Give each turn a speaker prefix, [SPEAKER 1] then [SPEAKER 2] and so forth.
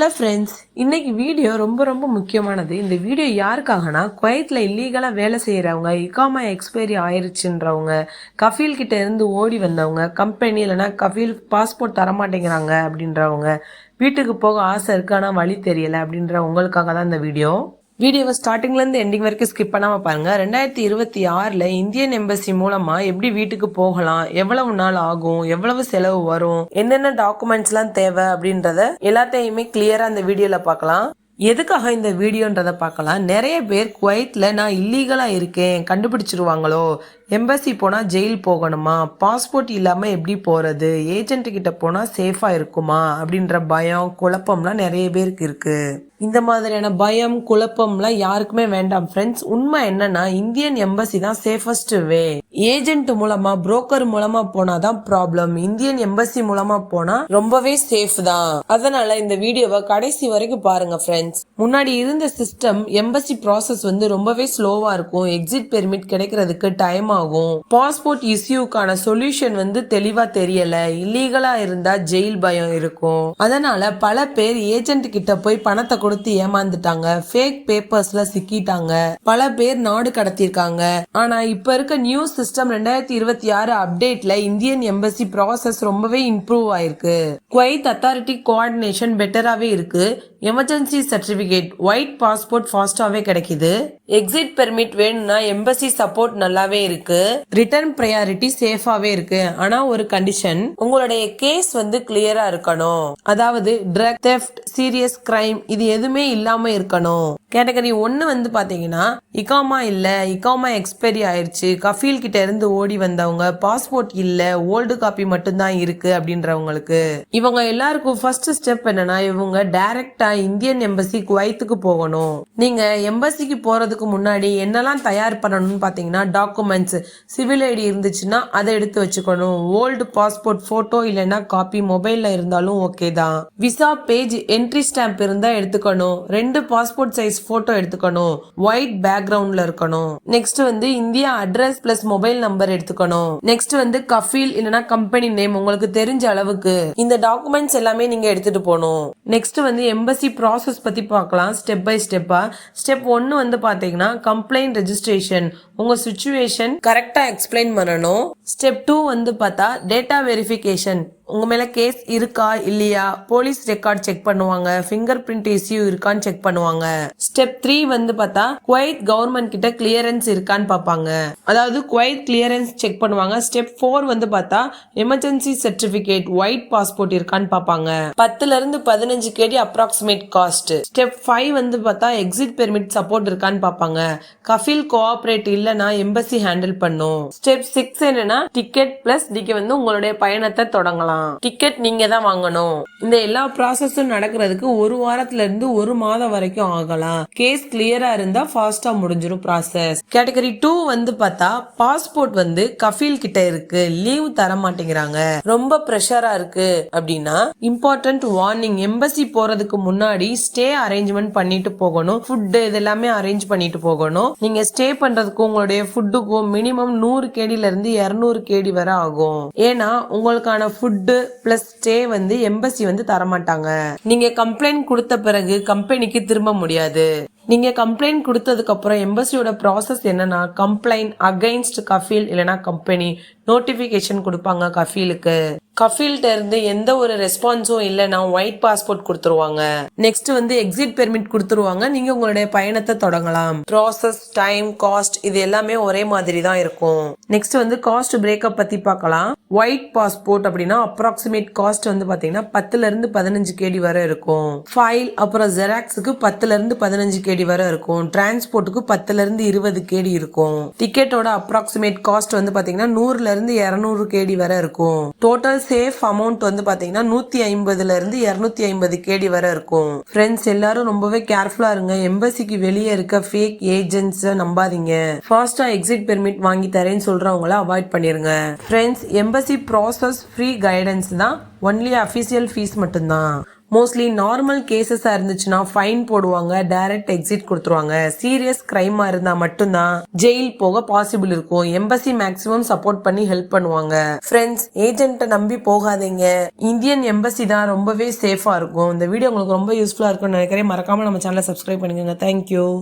[SPEAKER 1] Hello friends இன்றைக்கி video ரொம்ப ரொம்ப முக்கியமானது. இந்த வீடியோ யாருக்காகனா குவைத்தில் இல்லீகலாக வேலை செய்கிறவங்க இகாமா எக்ஸ்பைரி ஆயிடுச்சுன்றவங்க கஃபீல் கிட்ட இருந்து ஓடி வந்தவங்க கம்பெனி இல்லைன்னா கஃபீல் பாஸ்போர்ட் தரமாட்டேங்கிறாங்க அப்படின்றவங்க வீட்டுக்கு போக ஆசை இருக்கு ஆனால் வழி தெரியலை அப்படின்ற உங்களுக்காக தான் இந்த வீடியோ வீடியோவை ஸ்டார்டிங்லேருந்து எண்டிங் வரைக்கும் ஸ்கிப் பண்ணாமல் பாருங்கள் ரெண்டாயிரத்தி இருபத்தி ஆறில் இந்தியன் எம்பசி மூலமாக எப்படி வீட்டுக்கு போகலாம் எவ்வளவு நாள் ஆகும் எவ்வளவு செலவு வரும் என்னென்ன டாக்குமெண்ட்ஸ்லாம் தேவை அப்படின்றத எல்லாத்தையுமே கிளியராக அந்த வீடியோவில் பார்க்கலாம். எதுக்காக இந்த வீடியோன்றதை பார்க்கலாம். நிறைய பேர் குவைத்தில் நான் இல்லீகலாக இருக்கேன் கண்டுபிடிச்சிருவாங்களோ? எம்பசி போனால் ஜெயில் போகணுமா? பாஸ்போர்ட் இல்லாமல் எப்படி போகிறது ஏஜென்ட்டு கிட்ட போனால் சேஃபாக இருக்குமா? அப்படின்ற பயம் குழப்பம்லாம் நிறைய பேருக்கு இருக்குது இந்த மாதிரியான பயம் குழப்பம்லாம் யாருக்குமே வேண்டாம் ஃப்ரெண்ட்ஸ் உண்மை என்னன்னா இந்தியன் எம்பசி தான் சேஃபஸ்ட் வே ஏஜென்ட் மூலமா புரோக்கர் மூலமா போனாதான் ப்ராப்ளம் இந்தியன் எம்பசி மூலமா போனா ரொம்பவே சேஃப் தான். அதனால இந்த வீடியோவை கடைசி வரைக்கும் பாருங்க ஃப்ரெண்ட்ஸ் முன்னாடி இருந்த சிஸ்டம் எம்பசி ப்ராசஸ் வந்து ரொம்பவே ஸ்லோவா இருக்கும். எக்ஸிட் பெர்மிட் கிடைக்கிறதுக்கு டைம் ஆகும். பாஸ்போர்ட் இஷ்யூக்கான சொல்யூஷன் வந்து தெளிவா தெரியல. இல்லீகலா இருந்தா ஜெயில் பயம் இருக்கும். அதனால பல பேர் ஏஜென்ட் கிட்ட போய் பணத்தை கொடுத்து ஏமாந்துட்டாங்க. ஃபேக் பேப்பர்ஸ்ல சிக்கிட்டாங்க. பல பேர் நாடு கடத்திருக்காங்க ஆனா இப்ப இருக்க நியூ சிஸ்டம் ரெண்டாயிரத்தி இருபத்தி ஆறு அப்டேட்ல இந்தியன் எம்பசி ப்ராசஸ் ரொம்பவே இம்ப்ரூவ் ஆயிருக்கு. குவைத் அத்தாரிட்டி கோஆர்டினேஷன் பெட்டராவே இருக்கு. எமர்ஜென்சி சர்டிபிகேட் ஒயிட் பாஸ்போர்ட் ஃபாஸ்டாவே கிடைக்குது. எக்ஸிட் பெர்மிட் வேணும்னா எம்பசி சப்போர்ட் நல்லாவே இருக்கு. ரிட்டர்ன் ப்ரையாரிட்டி சேஃபாவே இருக்கு. ஆனா ஒரு கண்டிஷன் உங்களுடைய கேஸ் வந்து கிளியரா இருக்கணும். அதாவது ட்ரக் தெஃப்ட் சீரியஸ் கிரைம் இது எதுவுமே இல்லாம இருக்கணும். கேட்டகரி ஒன்று வந்து பார்த்தீங்கன்னா இகாமா இல்லை இகாமா எக்ஸ்பைரி ஆயிடுச்சு கஃபீல் கிட்ட இருந்து ஓடி வந்தவங்க பாஸ்போர்ட் இல்லை ஓல்டு காப்பி மட்டும்தான் இருக்கு அப்படின்றவங்களுக்கு. இவங்க எல்லாருக்கும் ஃபர்ஸ்ட் ஸ்டெப் என்னன்னா இவங்க டைரக்டா இந்தியன் எம்பசி குவைத்துக்கு போகணும். நீங்க எம்பசிக்கு போறதுக்கு முன்னாடி என்னெல்லாம் தயார் பண்ணணும்னு பார்த்தீங்கன்னா டாக்குமெண்ட்ஸ் சிவில் ஐடி இருந்துச்சுன்னா அதை எடுத்து வச்சுக்கணும். ஓல்டு பாஸ்போர்ட் போட்டோ இல்லைன்னா காப்பி மொபைல்ல இருந்தாலும் ஓகே தான். விசா பேஜ் என்ட்ரி ஸ்டாம்ப் இருந்தா எடுத்துக்கணும். ரெண்டு பாஸ்போர்ட் சைஸ் போட்டோ எடுத்துக்கணும். ஒயிட் பேக்ரவுண்ட்ல இருக்கணும். நெக்ஸ்ட் வந்து India address plus mobile number எடுத்துக்கணும். நெக்ஸ்ட் வந்து கஃபீல் இல்லனா கம்பெனி நேம் உங்களுக்கு தெரிஞ்ச அளவுக்கு. இந்த டாக்குமெண்ட்ஸ் எல்லாமே நீங்க எடுத்துட்டு போகணும். நெக்ஸ்ட் வந்து எம்பசி ப்ராசஸ் பத்தி பார்க்கலாம் ஸ்டெப் பை ஸ்டெப்பா ஸ்டெப் ஒன்னு வந்து பாத்தீங்கன்னா கம்ப்ளைண்ட் ரெஜிஸ்ட்ரேஷன் உங்க சுச்சுவேஷன் கரெக்டா எக்ஸ்பிளைன் பண்ணணும். ஸ்டெப் டூ வந்து பார்த்தா டேட்டா வெரிஃபிகேஷன் உங்கள் மேலே கேஸ் இருக்கா இல்லையா? போலீஸ் ரெக்கார்ட் செக் பண்ணுவாங்க. ஃபிங்கர் பிரிண்ட் இஷ்யூ இருக்கான்னு செக் பண்ணுவாங்க. ஸ்டெப் த்ரீ வந்து பார்த்தா குவைத் கவர்மெண்ட் கிட்ட கிளியரன்ஸ் இருக்கான்னு பார்ப்பாங்க. அதாவது குவைத் கிளியரன்ஸ் செக் பண்ணுவாங்க. ஸ்டெப் ஃபோர் வந்து பார்த்தா எமர்ஜென்சி சர்டிபிகேட் ஒயிட் பாஸ்போர்ட் இருக்கான்னு பார்ப்பாங்க. பத்துல இருந்து பதினஞ்சு KD approximate cost step five வந்து பார்த்தா எக்ஸிட் பெர்மிட் சப்போர்ட் இருக்கான்னு பார்ப்பாங்க. கஃபில் கோஆபரேட் இல்லைன்னா எம்பசி ஹேண்டில் பண்ணும். ஸ்டெப் சிக்ஸ் என்னன்னா டிக்கெட் பிளஸ் நீங்க வந்து உங்களுடைய பயணத்தை தொடங்கலாம். டிக்கெட் நீங்க தான் வாங்கணும். இந்த எல்லா ப்ராசஸும் நடக்கிறதுக்கு ஒரு வாரத்துல இருந்து ஒரு மாதம் வரைக்கும் ஆகலாம். கேஸ் கிளியரா இருந்தா ஃபாஸ்டா முடிஞ்சிடும் ப்ராசஸ் கேட்டகரி டூ வந்து பார்த்தா பாஸ்போர்ட் வந்து கஃபீல் கிட்ட இருக்கு. லீவ் தர மாட்டேங்கிறாங்க. ரொம்ப ப்ரெஷரா இருக்கு. அப்படின்னா இம்பார்ட்டன்ட் வார்னிங் எம்பசி போறதுக்கு முன்னாடி ஸ்டே அரேஞ்ச்மெண்ட் பண்ணிட்டு போகணும். ஃபுட் இது எல்லாமே அரேஞ்ச் பண்ணிட்டு போகணும். நீங்க ஸ்டே பண்றதுக்கும் உங்களுடைய ஃபுட்டுக்கும் மினிமம் நூறு கேடில இருந்து இருநூறு கேடி வரை ஆகும். ஏன்னா உங்களுக்கான ஃபுட் ஃபுட்டு ப்ளஸ் ஸ்டே வந்து எம்பசி வந்து தரமாட்டாங்க. நீங்க கம்ப்ளைண்ட் கொடுத்த பிறகு கம்பெனிக்கு திரும்ப முடியாது. நீங்க கம்ப்ளைண்ட் கொடுத்ததுக்கு அப்புறம் எம்பசியோட ப்ராசஸ் என்னன்னா கம்ப்ளைண்ட் அகைன்ஸ்ட் கஃபீல் இல்லைனா கம்பெனி நோட்டிஃபிகேஷன் கொடுப்பாங்க கஃபீலுக்கு. கஃபீல்கிட்ட இருந்து எந்த ஒரு ரெஸ்பான்ஸும் இல்லைன்னா ஒயிட் பாஸ்போர்ட் கொடுத்துருவாங்க. நெக்ஸ்ட் வந்து எக்ஸிட் பெர்மிட் கொடுத்துருவாங்க. நீங்க உங்களுடைய பயணத்தை தொடங்கலாம். ப்ராசஸ் டைம் காஸ்ட் இது எல்லாமே ஒரே மாதிரி தான் இருக்கும். நெக்ஸ்ட் வந்து காஸ்ட் பிரேக்கப் பத்தி பார்க்கலாம். ஒயிட் பாஸ்போர்ட் அப்படின்னா அப்ராக்சிமேட் காஸ்ட் வந்து பாத்தீங்கன்னா பத்துல இருந்து பதினஞ்சு கேடி வரை இருக்கும். ஃபைல் அப்புறம் ஜெராக்ஸுக்கு பத்துல இருந்து பதினஞ்சு கேடி வரை இருக்கும். டிரான்ஸ்போர்ட்டுக்கு பத்துல இருந்து இருபது கேடி இருக்கும். டிக்கெட்டோட அப்ராக்சிமேட் காஸ்ட் வந்து பாத்தீங்கன்னா நூறுல இருந்து இரநூறு கேடி வரை இருக்கும். டோட்டல் சேஃப் அமௌண்ட் வந்து பாத்தீங்கன்னா நூத்தி ஐம்பதுல இருந்து இருநூத்தி ஐம்பது கேடி வரை இருக்கும். ஃப்ரெண்ட்ஸ் எல்லாரும் ரொம்பவே கேர்ஃபுல்லா இருங்க. எம்பசிக்கு வெளியே இருக்க ஃபேக் ஏஜென்ட்ஸ் நம்பாதீங்க. ஃபாஸ்டா எக்ஸிட் பெர்மிட் வாங்கி தரேன்னு சொல்றவங்கள அவாய்ட் பண்ணிருங்க. Friends embassy process free guidance தான். ஒன்லி அஃபிஷியல் ஃபீஸ் மட்டும்தான். மோஸ்ட்லி நார்மல் கேசஸாக இருந்துச்சுன்னா ஃபைன் போடுவாங்க டைரக்ட் எக்ஸிட் கொடுத்துருவாங்க. சீரியஸ் கிரைமாக இருந்தால் மட்டும்தான் ஜெயில் போக பாசிபிள் இருக்கும். எம்பசி மேக்ஸிமம் சப்போர்ட் பண்ணி ஹெல்ப் பண்ணுவாங்க. ஃப்ரெண்ட்ஸ் ஏஜென்ட்டை நம்பி போகாதீங்க. இந்தியன் எம்பசி தான் ரொம்பவே சேஃபாக இருக்கும். இந்த வீடியோ உங்களுக்கு ரொம்ப யூஸ்ஃபுல்லாக இருக்கும்னு நினைக்கிறேன். மறக்காமல் நம்ம சேனலை சப்ஸ்கிரைப் பண்ணிக்கோங்க. தேங்க்யூ